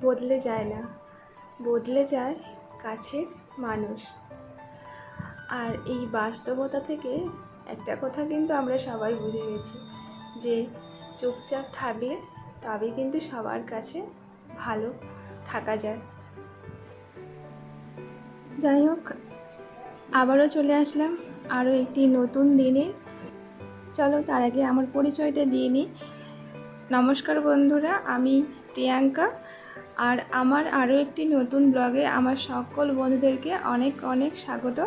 বদলে যায় না। বদলে যায় কাছের মানুষ। আর এই বাস্তবতা থেকে একটা কথা কিন্তু আমরা সবাই বুঝে গেছি, যে চুপচাপ থাকলে তবে কিন্তু সবার কাছে ভালো থাকা যায়। যাই হোক, আবারও চলে আসলাম আরও একটি নতুন দিনে। চলো তার আগে আমার পরিচয়টা দিয়ে নিই। নমস্কার বন্ধুরা, আমি প্রিয়াঙ্কা। আর আমার আরও একটি নতুন ব্লগে আমার সকল বন্ধুদেরকে অনেক অনেক স্বাগত।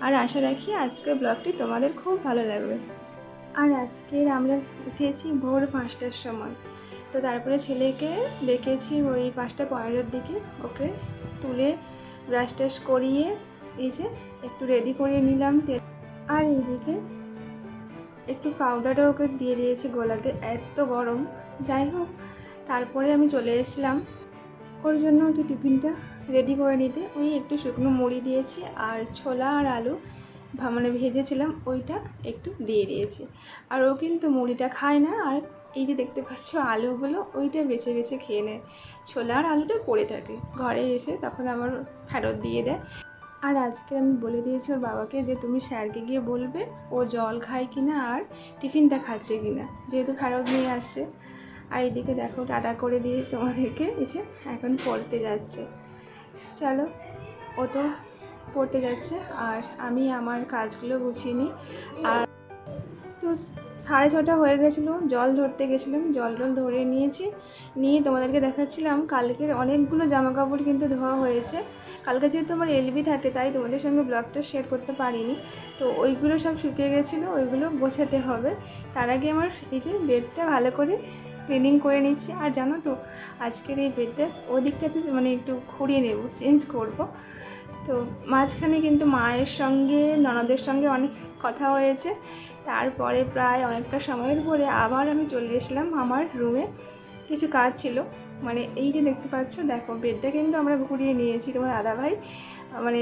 আর আশা রাখি আজকের ব্লগটি তোমাদের খুব ভালো লাগবে। আর আজকের আমরা উঠেছি ভোর পাঁচটার সময়। তো তারপরে ছেলেকে ডেকেছি ওই পাঁচটা পনেরোর দিকে। ওকে তুলে ব্রাশ টাশ করিয়ে এই যে একটু রেডি করিয়ে নিলাম তেল। আর এইদিকে একটু পাউডারও ওকে দিয়ে দিয়েছি গোলাতে, এত গরম। যাই হোক তারপরে আমি চলে এসেছিলাম। ওর জন্য একটু টিফিনটা রেডি করে নিতে। ওই একটু শুকনো মুড়ি দিয়েছি আর ছোলা আর আলু মানে ভেজেছিলাম। ওইটা একটু দিয়ে দিয়েছি। আর ও কিন্তু মুড়িটা খায় না। আর এই যে দেখতে পাচ্ছ আলুগুলো, ওইটা বেছে বেছে খেয়ে নেয়। ছোলা আর আলুটা পড়ে থাকে। ঘরে এসে তখন আমার ফেরত দিয়ে দেয়। আর আজকে আমি বলে দিয়েছি ওর বাবাকে যে তুমি স্যারকে গিয়ে বলবে ও জল খায় কিনা আর টিফিনটা খাচ্ছে কিনা। যেহেতু ফেরত নিয়ে আসছে। আর এদিকে দেখো টাটা করে দিয়ে তোমাদেরকে এসে এখন পড়তে যাচ্ছে। চলো, ও তো পড়তে যাচ্ছে আর আমি আমার কাজগুলো গুছিয়ে নিই। আর তো সাড়ে ছটা হয়ে গেছিল, জল ধরতে গেছিলাম, জল টল ধরে নিয়েছি। নিয়ে তোমাদেরকে দেখাচ্ছিলাম, কালকের অনেকগুলো জামা কাপড় কিন্তু ধোয়া হয়েছে। কালকে যেহেতু আমার এলবি থাকে, তাই তোমাদের সঙ্গে ব্লগটা শেয়ার করতে পারিনি। তো ওইগুলো সব শুকিয়ে গেছিল, ওইগুলো গোছাতে হবে। তার আগে আমার এই যে বেডটা ভালো করে ক্লিনিং করে নিচ্ছি। আর জানো তো, আজকের এই বেডটা ওদিকটাতে মানে একটু ঘুরিয়ে নেব চেঞ্জ করব। তো মাঝখানে কিন্তু মায়ের সঙ্গে, ননদের সঙ্গে অনেক কথা হয়েছে। তারপরে প্রায় অনেকটা সময়ের পরে আবার আমি চলে এসলাম আমার রুমে কিছু কাজ ছিল। মানে এই যে দেখতে পাচ্ছ, দেখো বেডটা কিন্তু আমরা ঘুরিয়ে নিয়েছি তোমার দাদাভাই। মানে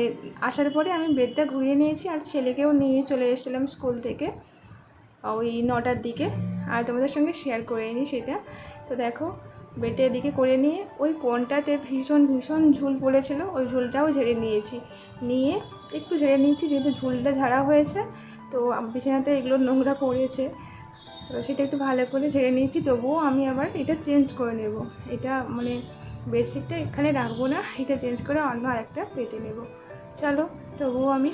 আসার পরে আমি বেডটা ঘুরিয়ে নিয়েছি আর ছেলেকেও নিয়ে চলে এসেছিলাম স্কুল থেকে, ওই নটার দিকে। আর তোমাদের সঙ্গে শেয়ার করে নিই সেটা। তো দেখো, বেটে এদিকে করে নিয়ে ওই কোনটাতে ভীষণ ভীষণ ঝুল পড়েছিল, ওই ঝুলটাও ঝেড়ে নিয়েছি। নিয়ে একটু ঝেড়ে নিয়েছি, যেহেতু ঝুলটা ঝাড়া হয়েছে, তো বিছানাতে এগুলো নোংরা পড়েছে। তো সেটা একটু ভালো করে ঝেড়ে নিয়েছি, তবুও আমি আবার এটা চেঞ্জ করে নেব। এটা মানে বেডশিটটা এখানে রাখব না, এটা চেঞ্জ করে অন্য আরেকটা পেতে নেব। চলো, তবুও আমি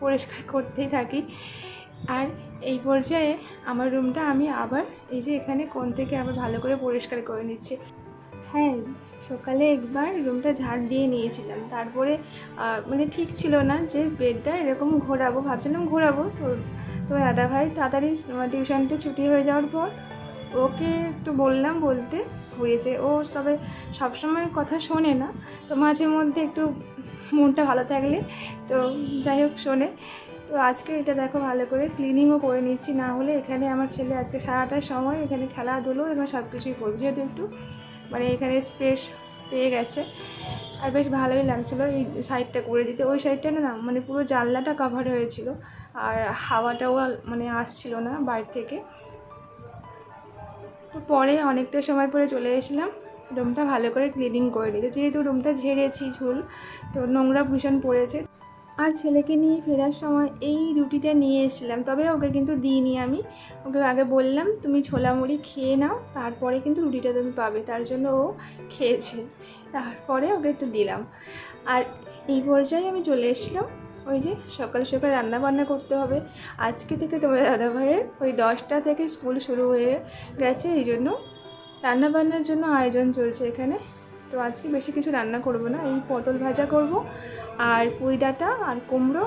পরিষ্কার করতেই থাকি। আর এই পর্যায়ে আমার রুমটা আমি আবার এই যে এখানে কোন থেকে আবার ভালো করে পরিষ্কার করে নিচ্ছি। হ্যাঁ সকালে একবার রুমটা ঝাড় দিয়ে নিয়েছিলাম। তারপরে মানে ঠিক ছিল না যে বেডটা এরকম ঘোরাবো। ভাবছিলাম ঘোরাবো। তো তো দাদা ভাই তাড়াতাড়ি টিউশনটা ছুটি হয়ে যাওয়ার পর ওকে একটু বললাম বলতে ঘুরেছে ও তবে সবসময় কথা শোনে না। তো মাঝে মধ্যে একটু মনটা ভালো থাকলে তো যাই হোক শোনে। তো আজকে এটা দেখো ভালো করে ক্লিনিংও করে নিচ্ছি, না হলে এখানে আমার ছেলে আজকে সারাটার সময় এখানে খেলাধুলো এবং সব কিছুই করবে। যেহেতু একটু মানে এখানে স্পেস পেয়ে গেছে, আর বেশ ভালোই লাগছিল এই সাইডটা করে দিতে। ওই সাইডটা না মানে পুরো জানলাটা কভার হয়েছিল, আর হাওয়াটাও মানে আসছিল না বাইরে থেকে। তো পরে অনেকটা সময় পরে চলে এসেছিলাম, রুমটা ভালো করে ক্লিনিং করে নিতে। যেহেতু রুমটা ঝেড়েছি ঝুল, তো নোংরা ভীষণ পড়েছে। আর ছেলেকে নিয়ে ফেরার সময় এই রুটিটা নিয়ে এসেছিলাম। তবে ওকে কিন্তু দিইনি আমি। ওকে আগে বললাম, তুমি ছোলা মুড়ি খেয়ে নাও, তারপরে কিন্তু রুটিটা তুমি পাবে। তার জন্য ও খেয়েছে। তারপরে ওকে একটু দিলাম। আর এই পর্যায়ে আমি চলে এসেছিলাম। ওই যে সকাল সকাল রান্না বান্না করতে হবে। আজকে থেকে তোমার দাদা ভাইয়ের ওই দশটা থেকে স্কুল শুরু হয়ে গেছে। এই জন্য রান্নাবান্নার জন্য আয়োজন চলছে এখানে। তো আজকে বেশি কিছু রান্না করব না, এই পটল ভাজা করব, আর পুঁই ডাঁটা, আর কুমড়ো,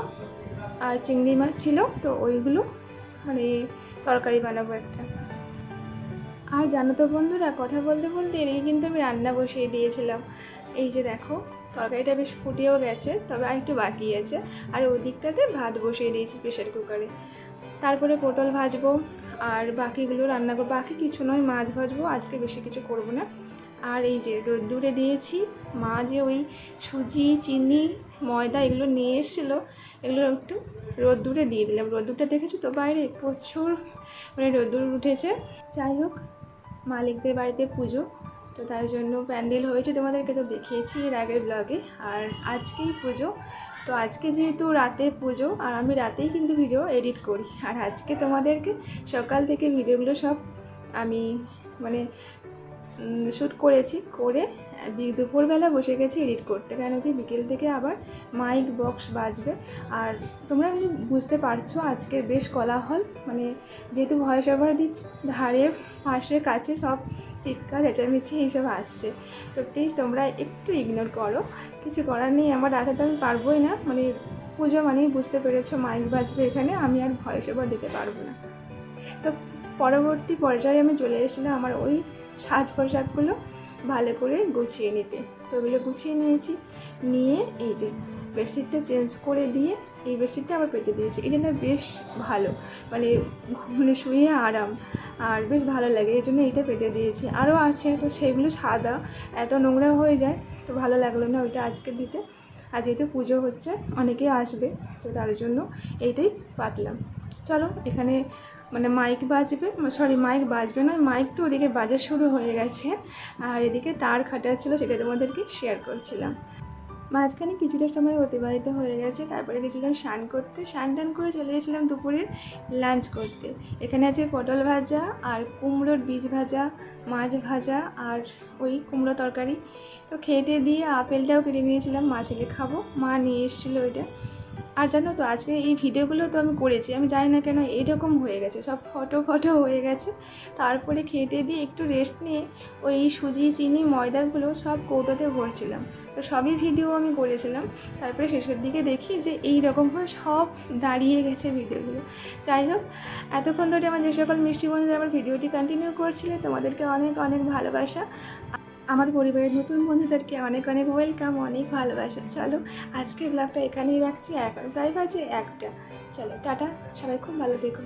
আর চিংড়ি মাছ ছিল, তো ওইগুলো মানে তরকারি বানাবো একটা। আর জানো তো বন্ধুরা, কথা বলতে বলতে এদিকে কিন্তু আমি রান্না বসিয়ে দিয়েছিলাম। এই যে দেখো, তরকারিটা বেশ ফুটেও গেছে, তবে আর একটু বাকি আছে। আর ওই দিকটাতে ভাত বসিয়ে দিয়েছি প্রেশার কুকারে। তারপরে পটল ভাজবো, আর বাকিগুলো রান্না করব। বাকি কিছু নয়, মাছ ভাজবো, আজকে বেশি কিছু করব না। আর এই যে রোদ্দুরে দিয়েছি, মা যে ওই সুজি, চিনি, ময়দা এগুলো নিয়ে এসেছিল, এগুলো একটু রোদ্দুরে দিয়ে দিলাম। রোদ্দুরটা দেখেছ তো বাইরে? প্রচুর মানে রোদ্দুর উঠেছে। যাই হোক, মালিকদের বাড়িতে পুজো। তো তার জন্য প্যান্ডেল হয়েছে তোমাদেরকে তো দেখিয়েছি এর আগের ব্লগে আর আজকেই পুজো। তো আজকে যেহেতু রাতে পুজো, আর আমি রাতেই কিন্তু ভিডিও এডিট করি। আর আজকে তোমাদেরকে সকাল থেকে ভিডিওগুলো সব আমি মানে শ্যুট করেছি, করে দুপুরবেলা বসে গেছি এডিট করতে। কেন কি বিকেল থেকে আবার মাইক বক্স বাজবে। আর তোমরা বুঝতে পারছ আজকের বেশ কলাহল। মানে যেহেতু ভয়েস ওভার দিচ্ছি, ধারে, পাশে, কাছে সব চিৎকার, চেঁচামেচি এইসব আসছে। তো প্লিজ তোমরা একটু ইগনোর করো। কিছু করার নেই, আমার রাতে তো আমি পারবোই না। মানে পুজো মানেই বুঝতে পেরেছ মাইক বাজবে এখানে, আমি আর ভয়েস ওভার দিতে পারব না। তো পরবর্তী পর্যায়ে আমি চলে এসেছিলাম আমার ওই সাজ পোশাকগুলো ভালো করে গুছিয়ে নিতে। তো ওগুলো গুছিয়ে নিয়েছি। নিয়ে এই যে বেডশিটটা চেঞ্জ করে দিয়ে এই বেডশিটটা আবার পেতে দিয়েছি। এটা না বেশ ভালো। মানে মানে শুয়ে আরাম। আর বেশ ভালো লাগে। এই জন্য এইটা পেতে দিয়েছি। আরও আছে তো সেগুলো সাদা। এত নোংরা হয়ে যায়। তো ভালো লাগল না ওইটা আজকে দিতে। আর যেহেতু পুজো হচ্ছে অনেকেই আসবে। তো তার জন্য এইটাই পাতলাম। চলো এখানে মানে মাইক বাজবে সরি মাইক বাজবে না মাইক তো ওদিকে বাজা শুরু হয়ে গেছে। আর এদিকে তার খাটাচ্ছিল সেটা তোমাদেরকে শেয়ার করছিলাম। মাঝখানে কিছুটা সময় অতিবাহিত হয়ে গেছে, তারপরে গেছিলাম স্নান করতে, স্নান টান করে চলে গেছিলাম দুপুরে লাঞ্চ করতে। এখানে আছে পটল ভাজা, আর কুমড়োর বীজ ভাজা, মাছ ভাজা, আর ওই কুমড়ো তরকারি। তো খেতে দিয়ে আপেলটাও কেটে নিয়েছিলাম, মা ছেলে খাব, মা নিয়ে এসেছিল ওইটা। আর জানো তো, আজকে এই ভিডিওগুলো তো আমি করেছি, আমি জানি না কেন এরকম হয়ে গেছে, সব ফটো ফটো হয়ে গেছে। তারপরে খেটে দিয়ে একটু রেস্ট নিয়ে ওই সুজি, চিনি, ময়দাগুলো সব কৌটোতে ভরছিলাম। তো সবই ভিডিও আমি করেছিলাম। তারপরে শেষের দিকে দেখি যে এই রকমভাবে সব দাঁড়িয়ে গেছে ভিডিওগুলো যাই হোক, এতক্ষণ ধরে আমার যে সকল মিষ্টি বন্ধুরা আমার ভিডিওটি কন্টিনিউ করছিলে, তোমাদেরকে অনেক অনেক ভালোবাসা। আমার পরিবারের নতুন বন্ধুদেরকে অনেক অনেক ওয়েলকাম অনেক ভালোবাসা। চলো, আজকের ব্লগটা এখানেই রাখছি। এখন প্রায় বাজে একটা। চলো, টাটা। সবাই খুব ভালো দেখো